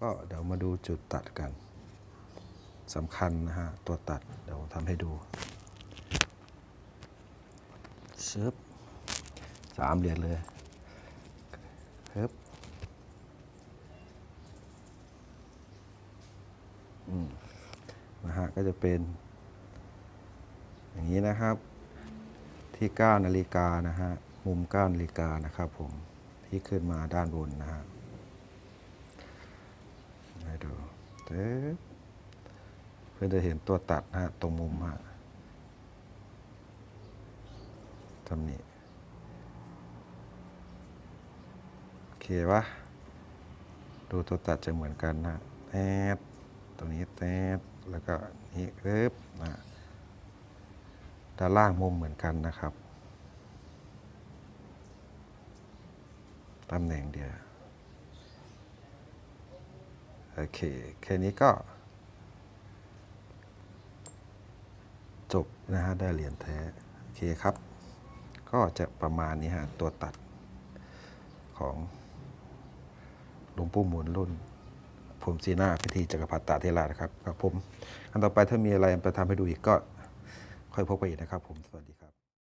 ก็เดี๋ยวมาดูจุดตัดกันสำคัญนะฮะ ตัวตัดเดี๋ยวทำให้ดูเชึบสามเหรียญเลยฮึบอืมนะฮะ ก็จะเป็น อย่างนี้นะครับ ที่9นาฬิกานะฮะ มุม9นาฬิกานะครับผม ที่ขึ้นมาด้านบนนะฮะ ให้ดู เต๊บเพื่อจะเห็นตัวตัดนะฮะตรงมุมฮะทำนี้โอเควะดูตัวตัดจะเหมือนกันนะแต๊ดตรงนี้แต๊ดแล้วก็นี่เอ๊บนะด้านล่างมุมเหมือนกันนะครับตำแหน่งเดียว โอเค แค่นี้ก็ จบนะฮะ ได้เหรียญแท้ โอเคครับ ก็จะประมาณนี้ฮะ ตัวตัดของหลวงปู่หมุนรุ่นผมซีนาพิธีจักรพรรดิตาเทรานะครับครับผมอันต่อไปถ้ามีอะไรไปทำให้ดูอีกก็ค่อยพบไปอีกนะครับผม สวัสดีครับ